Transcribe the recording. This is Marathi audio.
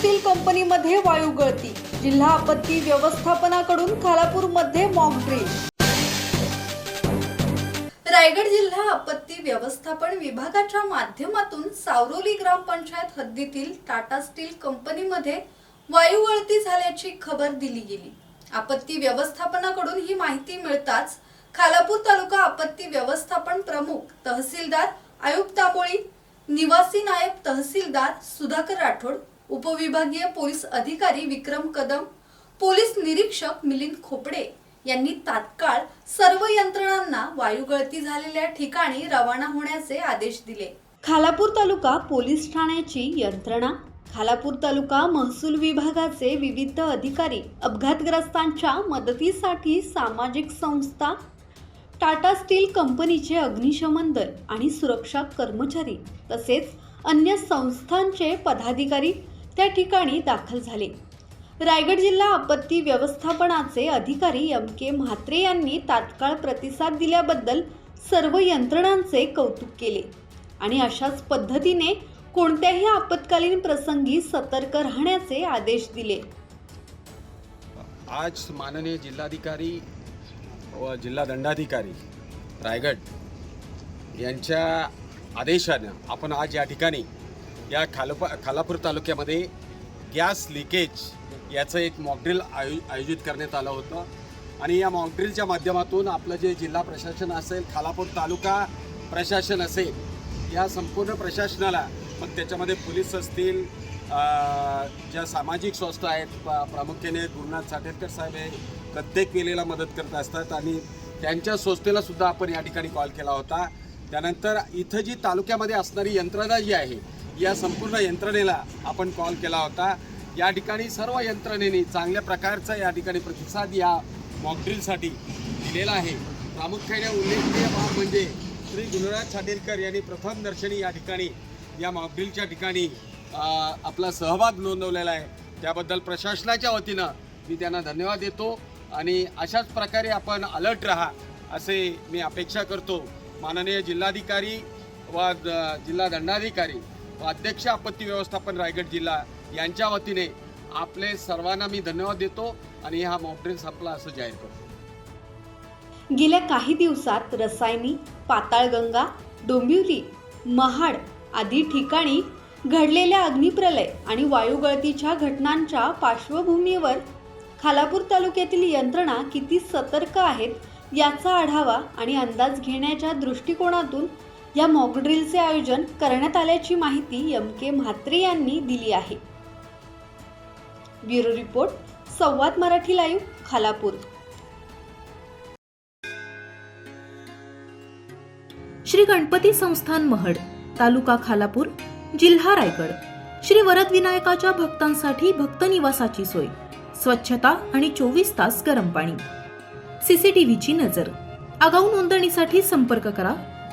स्टील कंपनीमध्ये वायू गळती. जिल्हा आपत्ती व्यवस्थापनाकडून खालापूरमध्ये मॉक ड्रिल रायगड जिल्हा आपत्ती व्यवस्थापन विभागाच्या माध्यमातून सावरोली ग्रामपंचायत हद्दीतील टाटा स्टील कंपनीमध्ये वायू गळती झाल्याची खबर दिली गेली. आपत्ती व्यवस्थापनाकडून ही माहिती मिळताच खालापूर तालुका आपत्ती व्यवस्थापन प्रमुख तहसीलदार आयुब निवासी नायब तहसीलदार सुधाकर राठोड उपविभागीय पोलीस अधिकारी विक्रम कदम पोलीस निरीक्षक मिलिंद खोपडे यांनी तात्काळ सर्व यंत्रणांना वायू गळती झालेल्या ठिकाणी रवाना होण्याचे आदेश दिले. खालापूर तालुका पोलीस ठाण्याची यंत्रणा खालापूर तालुका महसूल विभागाचे विविध अधिकारी अपघातग्रस्तांच्या मदतीसाठी सामाजिक संस्था टाटा स्टील कंपनीचे अग्निशमन दल आणि सुरक्षा कर्मचारी तसेच अन्य संस्थांचे पदाधिकारी त्या ठिकाणी दाखल झाले. रायगड जिल्हा आपत्ती व्यवस्थापनाचे अधिकारी एम के म्हात्रे यांनी तात्काळ प्रतिसाद दिल्याबद्दल सर्व यंत्रणांचे कौतुक केले आणि अशाच पद्धतीने कोणत्याही आपत्कालीन प्रसंगी सतर्क राहण्याचे आदेश दिले. आज माननीय जिल्हाधिकारी व जिल्हा दंडाधिकारी रायगड यांच्या आदेशानं आपण आज या ठिकाणी या खालप खालापूर तालुक्यामध्ये गॅस लिकेज याचं एक मॉकड्रिल आयो आयोजित करण्यात आलं होतं. आणि या मॉकड्रिलच्या माध्यमातून आपलं जे जिल्हा प्रशासन असेल खालापूर तालुका प्रशासन असेल या संपूर्ण प्रशासनाला मग त्याच्यामध्ये पोलीस असतील ज्या सामाजिक संस्था आहेत प्रामुख्याने गुरुनाथ साठेकर साहेब हे प्रत्येक वेळेला मदत करत असतात आणि त्यांच्या संस्थेला सुद्धा आपण या ठिकाणी कॉल केला होता. त्यानंतर इथं जी तालुक्यामध्ये असणारी यंत्रणा जी आहे या संपूर्ण यंत्रणेला आपण कॉल केला होता. या ठिकाणी सर्व यंत्रणेने चांगल्या प्रकारचा या ठिकाणी प्रतिसाद या मॉकड्रिलसाठी दिलेला आहे. प्रामुख्याने उल्लेखनीय बाब म्हणजे श्री गुरुनाथ छाटेलकर यांनी प्रथम दर्शनी या ठिकाणी या मॉकड्रिलच्या ठिकाणी आपला सहभाग नोंदवलेला आहे. त्याबद्दल प्रशासनाच्या वतीनं मी त्यांना धन्यवाद देतो आणि अशाच प्रकारे आपण अलर्ट राहा असे मी अपेक्षा करतो. माननीय जिल्हाधिकारी व द- जिल्हा दंडाधिकारी अध्यक्ष आपत्ती व्यवस्थापन रायगड जिल्हा यांच्या वतीने आपले सर्वांना मी धन्यवाद देतो आणि हा मॉकड्रिल संपला असं जाहीर करतो. गेल्या काही दिवसात रसायनी पाताळगंगा डोंबिवली महाड आदी ठिकाणी घडलेल्या अग्निप्रलय आणि वायुगळतीच्या घटनांच्या पार्श्वभूमीवर खालापूर तालुक्यातील यंत्रणा किती सतर्क आहेत याचा आढावा आणि अंदाज घेण्याच्या दृष्टिकोनातून या मॉकड्रिलचे आयोजन करण्यात आल्याची माहिती एम के म्हात्रे यांनी दिली आहे. Bureau report Samvad Marathi live Khalapur. Shri Ganpati संस्थान महड तालुका खालापूर जिल्हा रायगड. श्री वरद विनायकाच्या भक्तांसाठी भक्त निवासाची सोय स्वच्छता आणि चोवीस तास गरम पाणी. सीसीटीव्हीची नजर. आगाऊ नोंदणीसाठी संपर्क करा